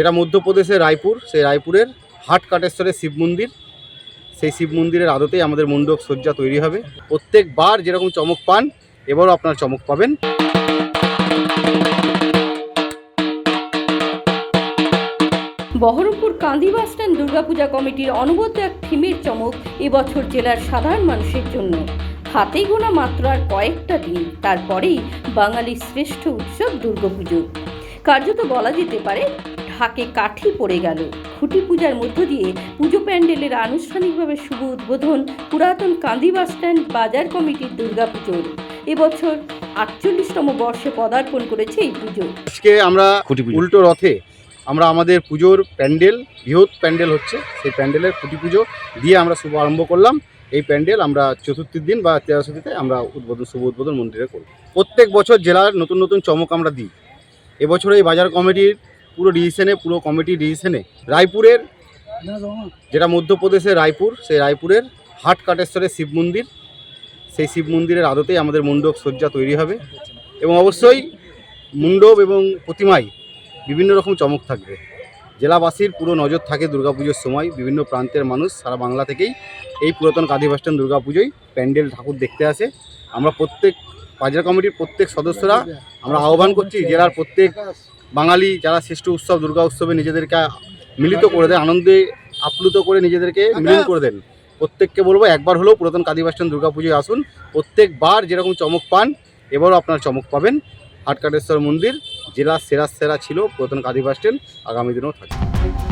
যেটা মধ্যপ্রদেশের রায়পুর, সেই রায়পুরের হাট কাটেশ্বরের শিব মন্দির। সেই শিব মন্দিরের আদতেই আমাদের মণ্ডপ সজ্জা তৈরি হবে। প্রত্যেকবার যেরকম চমক পান, এবারও আপনার চমক পাবেন। বহরমপুর কান্দি বাস স্ট্যান্ড দুর্গাপূজা কমিটির অনবদ্য এক থিমের চমক এবছর জেলার সাধারণ মানুষের জন্য। হাতে গোনা মাত্র আর কয়েকটা দিন, তারপরেই বাঙালির শ্রেষ্ঠ উৎসব দুর্গাপুজো। কার্যত বলা যেতে পারে ঢাকে কাঠি পড়ে গেল। খুঁটি পূজার মধ্য দিয়ে পুজো প্যান্ডেলের আনুষ্ঠানিকভাবে শুভ উদ্বোধন পুরাতন কান্দি বাস স্ট্যান্ড বাজার কমিটির দুর্গাপুজোর। এবছর আটচল্লিশতম বর্ষে পদার্পণ করেছে এই পুজো। আজকে আমরা উল্টো রথে আমরা আমাদের পুজোর প্যান্ডেল বৃহৎ প্যান্ডেল হচ্ছে সেই প্যান্ডেলের খুঁটি পুজো দিয়ে আমরা শুভ আরম্ভ করলাম। এই প্যান্ডেল আমরা চতুর্থীর দিন বা তেরোশীতে আমরা উদ্বোধন শুভ উদ্বোধন মন্দিরে করব। প্রত্যেক বছর জেলার নতুন নতুন চমক আমরা দিই। এবছর এই বাজার কমিটির পুরো ডিসিশনে, পুরো কমিটি ডিসিশনে রায়পুরের, যেটা মধ্যপ্রদেশের রায়পুর, সেই রায়পুরের হাট কাটেশ্বরের শিব মন্দির। সেই শিব মন্দিরের আদতেই আমাদের মণ্ডপ সজ্জা তৈরি হবে এবং অবশ্যই মণ্ডপ এবং প্রতিমায় বিভিন্ন রকম চমক থাকবে। জেলাবাসীর পুরো নজর থাকে দুর্গাপুজোর সময়। বিভিন্ন প্রান্তের মানুষ সারা বাংলা থেকেই এই পুরাতন কাঁদি বাস স্ট্যান্ড দুর্গাপুজোয় প্যান্ডেল ঠাকুর দেখতে আসে। আমরা প্রত্যেক, বাজার কমিটির প্রত্যেক সদস্যরা আমরা আহ্বান করছি, জেলার প্রত্যেক বাঙালি যারা শ্রেষ্ঠ উৎসব দুর্গা উৎসবে নিজেদেরকে মিলিত করে দেয় আনন্দে আপ্লুত করে নিজেদেরকে মিলন করে দেন। প্রত্যেককে বলব একবার হলেও পুরাতন কাদিবাসন দুর্গা দুর্গাপুজোয় আসুন। প্রত্যেকবার যেরকম চমক পান এবারও আপনার চমক পাবেন। হাটকাটেশ্বর মন্দির জেলা সেরা সেরা ছিল পুরাতন কাদিবাস স্ট্যান্ড আগামী দিনেও থাকবে।